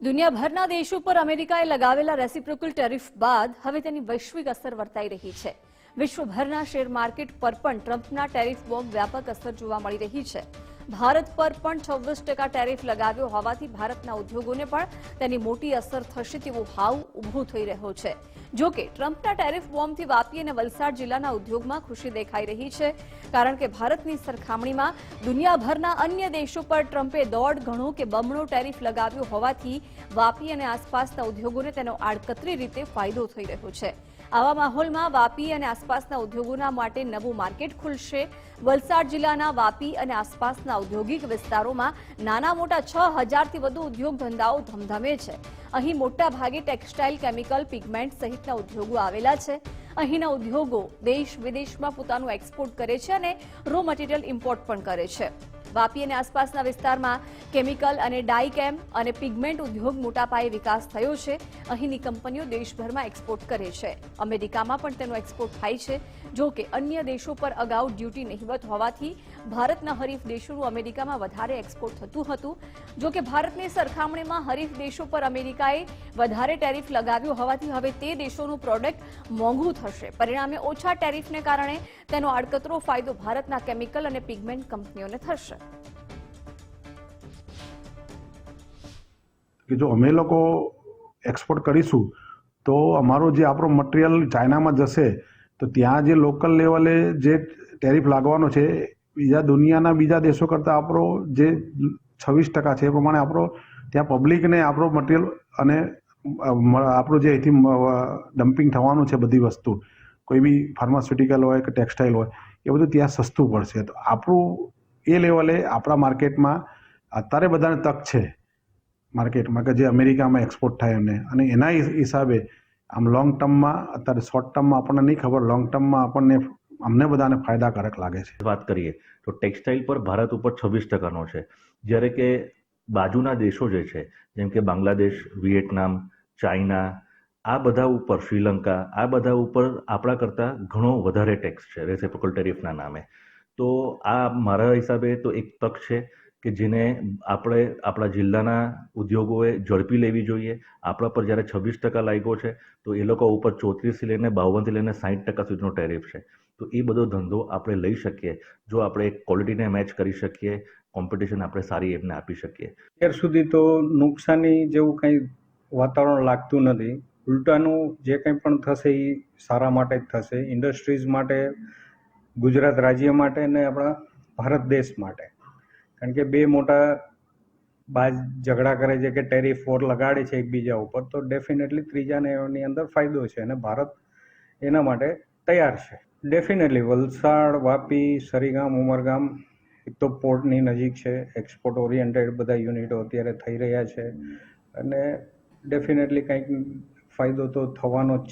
દુનિયાભરના દેશો પર અમેરિકાએ લગાવેલા રેસિપ્રોકલ ટેરિફ બાદ હવે તેની વૈશ્વિક અસર વર્તાઈ રહી છે. વિશ્વભરના શેર માર્કેટ પર પણ ટ્રમ્પના ટેરિફ બોમ્બ વ્યાપક અસર જોવા મળી રહી છે. ભારત પર પણ છવ્વીસ ટકા ટેરિફ લગાવ્યો હોવાથી ભારતના ઉદ્યોગોને પણ તેની મોટી અસર થશે તેવો ભાવ ઊભો થઈ રહ્યો છે. જો કે ટ્રમ્પના ટેરિફ બોમ્બથી વાપી અને વલસાડ જિલ્લાના ઉદ્યોગમાં ખુશી દેખાઈ રહી છે, કારણ કે ભારતની સરખામણીમાં દુનિયાભરના અન્ય દેશો પર ટ્રમ્પે દોઢ ગણો કે બમણો ટેરિફ લગાવ્યો હોવાથી વાપી અને આસપાસના ઉદ્યોગોને તેનો આડકતરી રીતે ફાયદો થઈ રહ્યો છે. આવા માહોલમાં વાપી અને આસપાસના ઉદ્યોગોના માટે નવું માર્કેટ ખુલશે. વલસાડ જિલ્લાના વાપી અને આસપાસના ઔદ્યોગિક વિસ્તારોમાં નાના મોટા છ હજારથી વધુ ઉદ્યોગ ધંધાઓ ધમધમે છે. અહીં મોટા ભાગે ટેક્સટાઇલ, કેમિકલ, પિગમેન્ટ સહિતના ઉદ્યોગો આવેલા છે. અહીંના ઉદ્યોગો દેશ વિદેશમાં પોતાનું એક્સપોર્ટ કરે છે અને રો મટીરીયલ ઇમ્પોર્ટ પણ કરે છે. વાપી અને આસપાસના વિસ્તારમાં કેમિકલ અને ડાયકેમ અને પિગમેન્ટ ઉદ્યોગ મોટા પાયે વિકાસ થયો છે. અહીંની કંપનીઓ દેશભરમાં એક્સપોર્ટ કરે છે. અમેરિકામાં પણ તેનો એક્સપોર્ટ થાય છે. જો કે અન્ય દેશો પર અગાઉ ડ્યુટી નહીવત હોવાથી ભારતના હરીફ દેશોનું અમેરિકામાં વધારે એક્સપોર્ટ થતું હતું. જો કે ભારતની સરખામણીમાં હરીફ દેશો પર અમેરિકાએ વધારે ટેરિફ લગાવ્યો હોવાથી હવે તે દેશોનું પ્રોડક્ટ મોંઘું થશે. પરિણામે ઓછા ટેરિફને કારણે તેનો આડકતરો ફાયદો ભારતના કેમિકલ અને પિગમેન્ટ કંપનીઓને થશે. કે જો અમે લોકો એક્સપોર્ટ કરીશું, તો અમારો જે આપણો મટીરિયલ ચાઇનામાં જશે, તો ત્યાં જે લોકલ લેવલે જે ટેરિફ લાગવાનો છે, બીજા દુનિયાના બીજા દેશો કરતાં આપણો જે છવ્વીસ ટકા છે એ પ્રમાણે આપણો ત્યાં પબ્લિકને આપણો મટીરિયલ અને આપણું જે અહીંથી ડમ્પિંગ થવાનું છે બધી વસ્તુ, કોઈ બી ફાર્માસ્યુટિકલ હોય કે ટેક્સટાઇલ હોય, એ બધું ત્યાં સસ્તું પડશે. તો આપણું એ લેવલે આપણા માર્કેટમાં અત્યારે બધાને તક છે. માર્કેટમાં કે જે અમેરિકામાં એક્સપોર્ટ થાય એમને અને એના હિસાબે આમ લોંગ ટર્મમાં અત્યારે શોર્ટ ટર્મમાં આપણને નહીં ખબર લોંગ ટર્મમાં આપણને, અમને બધાને ફાયદાકારક લાગે છે. વાત કરીએ, તો ટેક્સટાઇલ પર ભારત ઉપર છવ્વીસ ટકાનો છે. જ્યારે કે બાજુના દેશો જે છે, જેમ કે બાંગ્લાદેશ વિયેટનામ ચાઇના, આ બધા ઉપર, શ્રીલંકા, આ બધા ઉપર આપણા કરતાં ઘણો વધારે ટેક્સ છે, રેસિપ્રોકલ ટેરિફના નામે. તો આ મારા હિસાબે તો એક તક છે કે જેને આપણે આપણા જિલ્લાના ઉદ્યોગોએ ઝડપી લેવી જોઈએ. આપણા પર જ્યારે છવ્વીસ ટકા લાગ્યો છે, તો એ લોકો ઉપર ચોત્રીસથી લઈને બાવનથી લઈને સાઠ ટકા સુધીનો ટેરિફ છે. તો એ બધો ધંધો આપણે લઈ શકીએ, જો આપણે ક્વોલિટીને મેચ કરી શકીએ, કોમ્પિટિશન આપણે સારી એમને આપી શકીએ. અત્યાર સુધી તો નુકસાની જેવું કંઈ વાતાવરણ લાગતું નથી. ઉલટાનું જે કંઈ પણ થશે એ સારા માટે જ થશે. ઇન્ડસ્ટ્રીઝ માટે ગુજરાત રાજ્ય માટે અને આપણા ભારત દેશ માટે. કારણ કે બે મોટા બાજ ઝઘડા કરે છે કે ટેરિફ ફોર લગાડે છે એકબીજા ઉપર, તો ડેફિનેટલી ત્રીજાને એની અંદર ફાયદો છે અને ભારત એના માટે તૈયાર છે. ડેફિનેટલી વલસાડ, વાપી, સરીગામ, ઉમરગામ, એક તો પોર્ટની નજીક છે એક્સપોર્ટ ઓરિએન્ટેડ બધા યુનિટો અત્યારે થઈ રહ્યા છે. અને ડેફિનેટલી કંઈક ફાયદો તો થવાનો જ